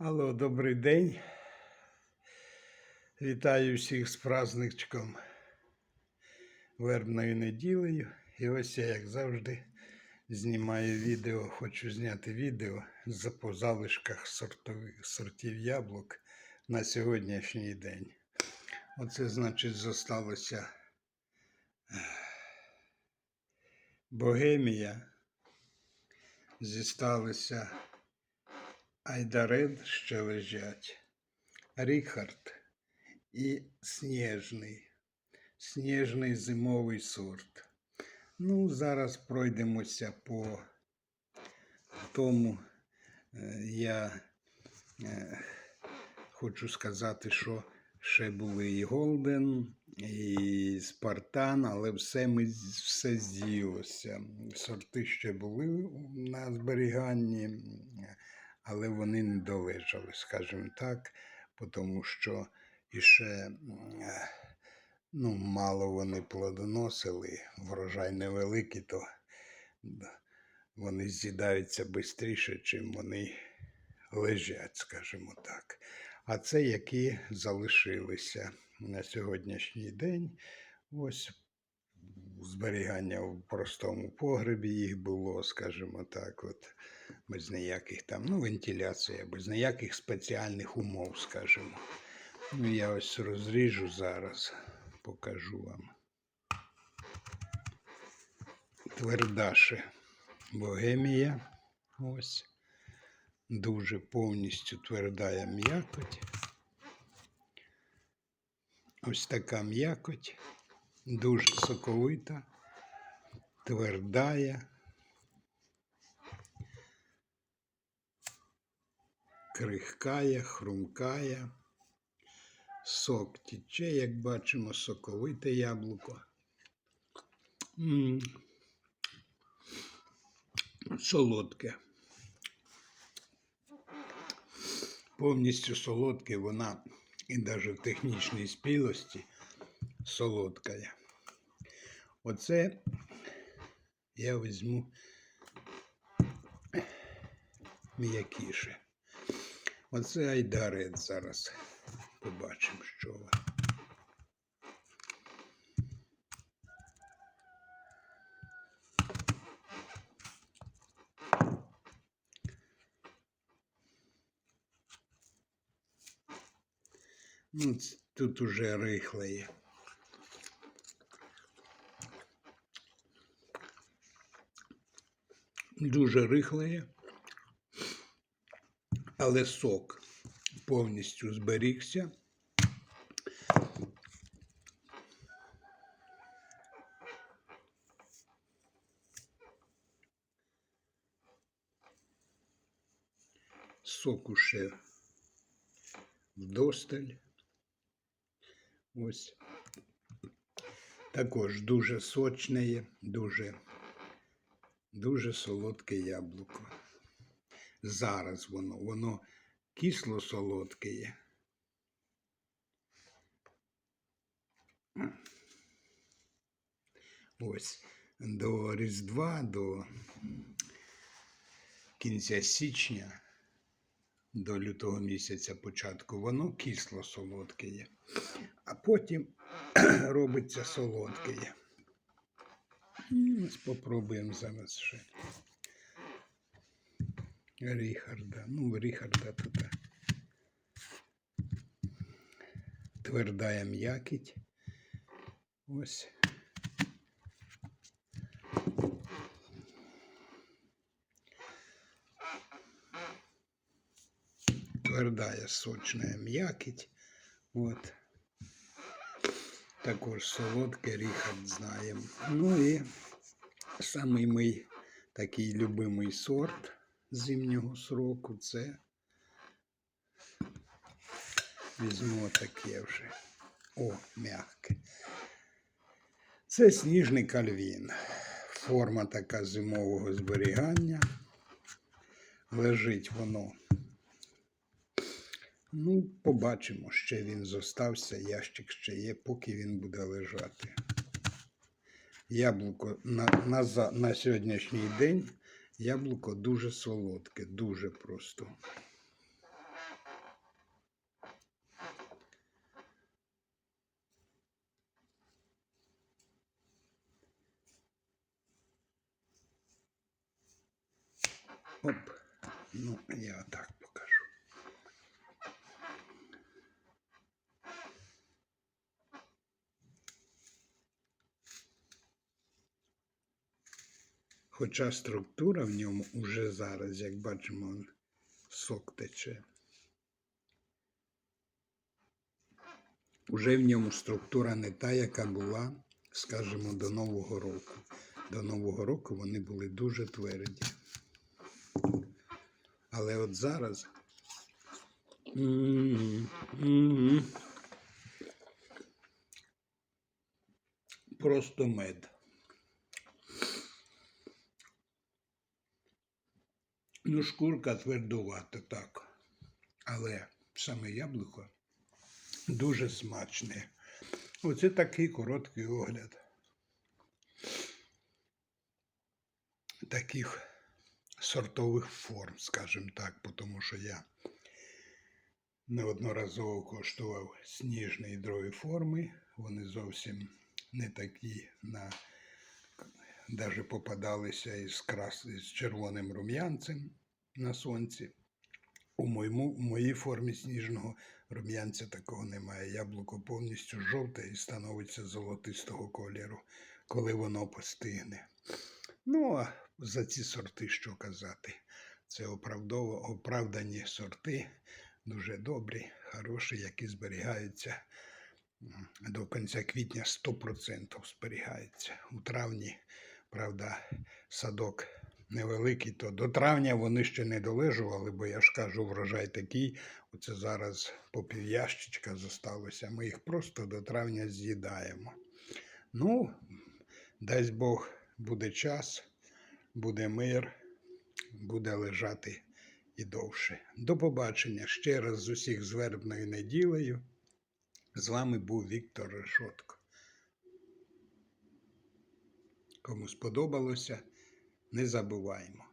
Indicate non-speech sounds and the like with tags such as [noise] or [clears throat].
Алло, добрий день. Вітаю всіх з праздничком вербною неділею. І ось я, як завжди, знімаю відео, хочу зняти відео по залишках сортових, сортів яблук на сьогоднішній день. Оце, значить, зосталося Богемія. Зісталися Айдаред ще лежать, Ріхард і Сніжний. Сніжний зимовий сорт. Ну, зараз пройдемося по тому. Е, Я е, хочу сказати, що ще були і Голден, і Спартан, але все ми все з'їлося. Сорти ще були на зберіганні, але вони не долежали, скажімо так, тому що іще ну, мало вони плодоносили, врожай невеликий, то вони з'їдаються швидше, чим вони лежать, скажімо так. А це які залишилися на сьогоднішній день. Ось зберігання в простому погребі їх було, скажімо так, от, без ніяких там, ну, вентиляція, без ніяких спеціальних умов, скажімо. Ну, я ось розріжу зараз, покажу вам. Твердаше богемія. Ось. Дуже повністю твердая м'якоть. Ось така м'якоть, дуже соковита, твердая. Крихкая, хрумкая. Сок тече, як бачимо, соковите яблуко. М. Солодке. Повністю солодке вона і навіть в технічній спілості солодка. Оце я візьму м'якіше. Оце айдарет зараз. Побачимо, що. Ну, тут уже рихле. Дуже рихле, але сок повністю зберігся. Соку ще вдосталь. Ось. Також дуже сочне, дуже, дуже солодке яблуко. Зараз воно, воно кисло солодке є. Ось до Різдва, до кінця січня, до лютого місяця початку, воно кисло солодке є а потім [clears throat] робиться солодкий. Ну, Ось попробуємо зараз ще. Ріхарда. Ну, Ріхарда тут твердая м'якіть. Ось. Твердая сочная м'якіть. От. Також солодкий Ріхард знаємо. Ну і самий мій такий любимий сорт зимнього сроку це візьму таке вже. О, м'яке. Це сніжний кальвін. Форма така зимового зберігання. Лежить воно. Ну, побачимо, ще він зостався, ящик ще є, поки він буде лежати. Яблуко на, на, на сьогоднішній день яблуко дуже солодке, дуже просто. Оп, ну я так. Хоча структура в ньому уже зараз, як бачимо, сок тече. Уже в ньому структура не та, яка була, скажімо, до Нового року. До Нового року вони були дуже тверді. Але от зараз. Просто мед. Ну, шкурка твердувата, так. Але саме яблуко дуже смачне. Оце такий короткий огляд. Таких сортових форм, скажімо так, тому що я неодноразово коштував сніжні і другої форми. Вони зовсім не такі на навіть попадалися із, крас... із червоним рум'янцем на сонці. У моєму, у моїй формі сніжного рум'янця такого немає. Яблуко повністю жовте і становиться золотистого кольору, коли воно постигне. Ну, а за ці сорти що казати? Це оправдово, оправдані сорти, дуже добрі, хороші, які зберігаються до кінця квітня 100% зберігаються. У травні, правда, садок невеликий, то до травня вони ще не долежували, бо я ж кажу, врожай такий. Оце зараз по пів'ящичка зосталося. Ми їх просто до травня з'їдаємо. Ну, дасть Бог, буде час, буде мир, буде лежати і довше. До побачення ще раз з усіх з вербною неділею. З вами був Віктор Решотко. Кому сподобалося, не забуваємо.